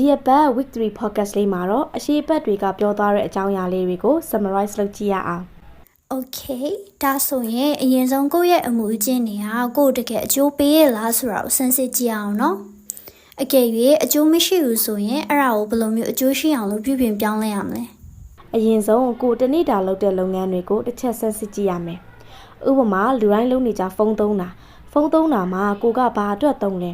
ဒီအပတ် week 3 podcast လေးမှာတော့အရှိအပတ်တွေကပြောသွားတဲ့အကြောင်းအရာလေးတွေကို summarize လုပ်ကြည့်ရအောင် Okay ဒါဆိုရင်အရင်ဆုံးကိုယ့်ရဲ့အမှုအကျင့်တွေကကိုယ့်တကယ်အကျိုးပေးရလားဆိုတာကိုစမ်းစစ်ကြည့်အောင်နော်အကယ်၍အကျိုးမရှိဘူးဆိုရင်အဲ့ဒါကိုဘယ်လိုမျိုးအကျိုးရှိအောင်လို့ပြုပြင်ပြောင်းလဲရမလဲအရင်ဆုံးကိုတနေ့တာလုပ်တဲ့လုပ်ငန်းတွေကိုတစ်ချက်ဆန်းစစ်ကြည့်ရမယ်ဥပမာလူတိုင်းလုပ်နေကြဖုန်းသုံးတာဖုန်းသုံးတာမှာကိုကဘာအတွက်သုံးလဲ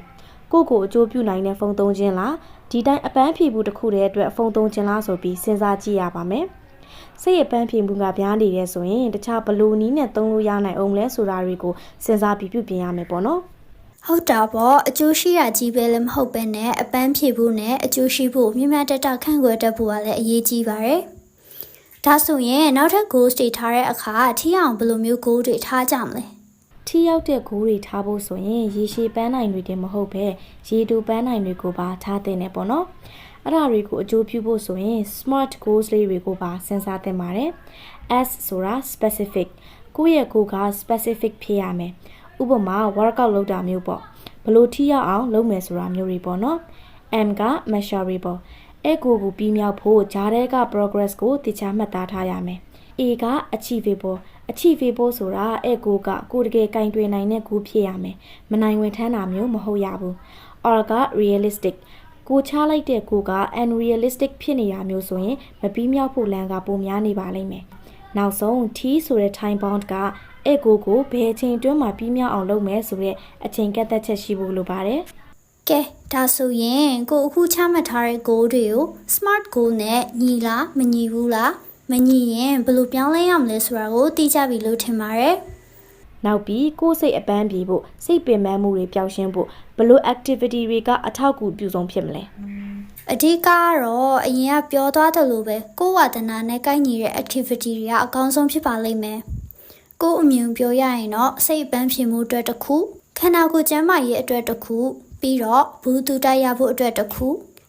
ကိုကိုအကျိုးပြုနိုင်တဲ့ဖုန်းသုံးခြင်းလား ဒီတိုင်းအပန်းဖြေမှုတစ်ခုတည်းအတွက်ဖုန်းသုံးခြင်းလားဆိုပြီးစဉ်းစားကြည့်ရပါမယ်စိတ်အပန်းဖြေမှုကပြားနေတယ်ဆိုရင်တခြားဘယ်လိုနည်းနဲ့သုံးလို့ရနိုင်အောင်လဲဆိုတာတွေကိုစဉ်းစားပြီးပြုပြင်ရမယ်ပေါ့နော်ဟုတ်တာပေါ့အကျိုးရှိတာကြီးပဲလည်းမဟုတ်ပဲနဲ့အပန်းဖြေဖို့နဲ့အကျိုးရှိဖို့မြင်မြတ်တတခန့်ခွဲတတ်ဖို့ကလည်းအရေးကြီးပါတယ်ဒါဆိုရင်နောက်ထပ် goal တွေထားတဲ့အခါထိအောင်ဘယ်လိုမျိုး goal တွေထားကြမလဲ ထိရောက်တဲ့ဂိုးတွေထားဖို့ဆိုရင်ရေရှည်ပန်းနိုင်တွေတင်မဟုတ်ပဲရေတူပန်းနိုင်တွေကိုပါထားသင့်တယ်ပေါ့နော်အဲ့ဒါတွေကိုအကျိုးပြုဖို့ဆိုရင် smart goals လေးတွေကိုပါစဉ်းစားသင့်ပါတယ် S ဆိုတာ specific ကိုယ့်ရဲ့ကိုယ်က specific ဖြစ်ရမယ်ဥပမာ workout လုပ်တာမျိုးပေါ့ဘလို့ထိရောက်အောင်လုပ်မယ်ဆိုတာမျိုးတွေပေါ့နော် M က measurable အဲ့ကိုကိုပြီးမြောက်ဖို့ဂျားတဲ့က progress ကိုတခြားမှတ်သားထားရမယ် A က achievable achievable ဆိုတာအဲ့ကိုကကိုတကယ်ကင်တွင်နိုင်တဲ့ကိုဖြစ်ရမယ်မနိုင်ဝင်ထမ်းတာမျိုးမဟုတ်ရဘူး R က realistic ကိုချလိုက်တဲ့ကိုက unrealistic ဖြစ်နေတာမျိုးဆိုရင်မပြီးမြောက်ဖို့လမ်းကပုံများနေပါလိမ့်မယ်နောက်ဆုံး T ဆိုတဲ့ time bound ကအဲ့ကိုကိုဘယ်အချိန်အတွင်းမှာပြီးမြောက်အောင်လုပ်မယ်ဆိုတဲ့အချိန်ကန့်သက်ချက်ရှိဖို့လိုပါတယ်ကဲဒါဆိုရင်ကိုအခုချမှတ်ထားတဲ့ goal တွေကို smart goal နဲ့ညီလားမညီဘူးလား မညီရင်ဘယ်လိုပြောင်းလဲရမလဲဆိုတာကိုသိကြပြီလို့ထင်ပါတယ်နောက်ပြီးကိုယ်စိတ်အပန်းပြေဖို့စိတ်ပင်ပန်းမှုတွေပျောက်ရှင်းဖို့ဘလို့ activity တွေကအထောက်အကူပြုဆုံးဖြစ်မလဲအဓိကကတော့အရင်ကပြောသွားတယ်လို့ပဲကိုယ့်ဝါဒနာနဲ့ကိုက်ညီတဲ့ activity တွေကအကောင်းဆုံးဖြစ်ပါလိမ့်မယ်ကိုယ့်အမြင်ပြောရရင်တော့စိတ်ပန်းဖြေမှုအတွက်တစ်ခုခန္ဓာကိုယ်ကျန်းမာရေးအတွက်တစ်ခုပြီးတော့ဘူးတူတိုက်ရဖို့အတွက်တစ်ခု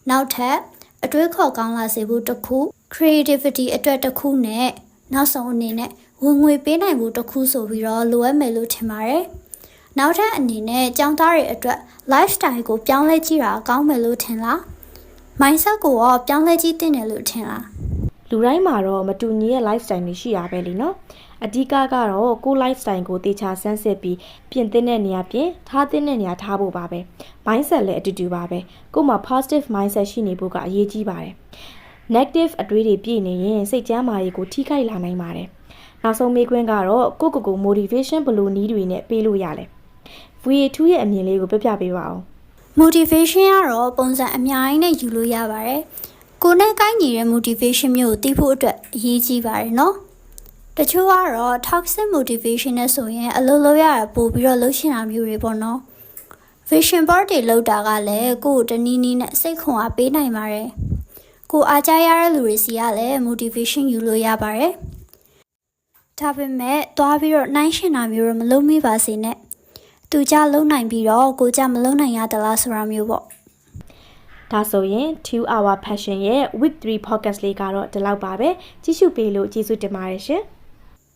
နောက်ထပ်အတွေးခေါ်ကောင်းလာစေဖို့တစ်ခု creativity အတွက်တစ်ခုနဲ့နောက်ဆုံးအနေနဲ့ဝင်ငွေပေးနိုင်ဖို့တစ်ခုဆိုပြီးတော့လိုအပ်မယ်လို့ထင်ပါတယ်နောက်ထပ်အနေနဲ့ចောင်းသားတွေအတွက် lifestyle ကိုပြောင်းလဲကြည့်တာအကောင်းမယ်လို့ထင်လား mindset ကိုရောပြောင်းလဲကြည့်တင်တယ်လို့ထင်လားလူတိုင်းမှာတော့မတူညီတဲ့ lifestyle တွေရှိရပဲလीနော်အဓိကကတော့ကိုယ် lifestyle ကိုတေချာဆန်းစစ်ပြီးပြင်သင့်တဲ့နေရာပြင်ထားသင့်တဲ့နေရာထားဖို့ပါပဲ mindset လည်းအတူတူပါပဲကိုယ်မှာ positive mindset ရှိနေဖို့ကအရေးကြီးပါတယ် negative အတွေးတွေပြည့်နေရင်စိတ်ကြမ်းမာရေးကိုထိခိုက်လာနိုင်ပါတယ်နောက်ဆုံးမေးခွန်းကတော့ကိုယ့်ကိုယ်ကို motivation ဘယ်လိုနည်းတွေနဲ့ပေးလို့ရလဲ VA2 ရဲ့အမြင်လေးကိုပြပြပေးပါဦး motivation ကတော့ပုံစံအများကြီးနဲ့ယူလို့ရပါတယ်ကိုယ်နဲ့ကိုင်းညီတဲ့ motivation မျိုးကိုသိဖို့အတွက်အရေးကြီးပါတယ်နော်တချို့ကတော့ toxic motivation နဲ့ဆိုရင်အလုပ်လုပ်ရတာပို့ပြီးတော့လှုပ်ရှင်တာမျိုးတွေပေါ့နော် vision board တွေလောက်တာကလည်းကိုယ်ကိုတနည်းနည်းနဲ့စိတ်ခွန်အားပေးနိုင်ပါတယ် ကိုယ်အားကြရတဲ့လူတွေစီကလည်း motivation ယူလို့ရပါတယ်ဒါပေမဲ့သွားပြီးတော့နှိုင်းရှင်တာမျိုးတော့မလုပ်မိပါစေနဲ့သူကြလုံနိုင်ပြီးတော့ကိုကြမလုံနိုင်ရသလားဆိုတာမျိုးပေါ့ဒါဆိုရင်2 hour passion ရဲ့ week 3 podcast လေးကတော့ဒီလောက်ပါပဲကြည့်ရှုပေးလို့ကျေးဇူးတင်ပါတယ်ရှင်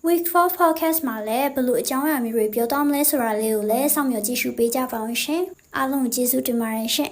week 4 podcast မှာလည်းဘယ်လိုအကြောင်းအရာမျိုးတွေပြောသွားမလဲဆိုတာလေးကိုလည်းစောင့်မျှော်ကြည့်ရှုပေးကြပါအောင်ရှင်အားလုံးကိုကျေးဇူးတင်ပါတယ်ရှင်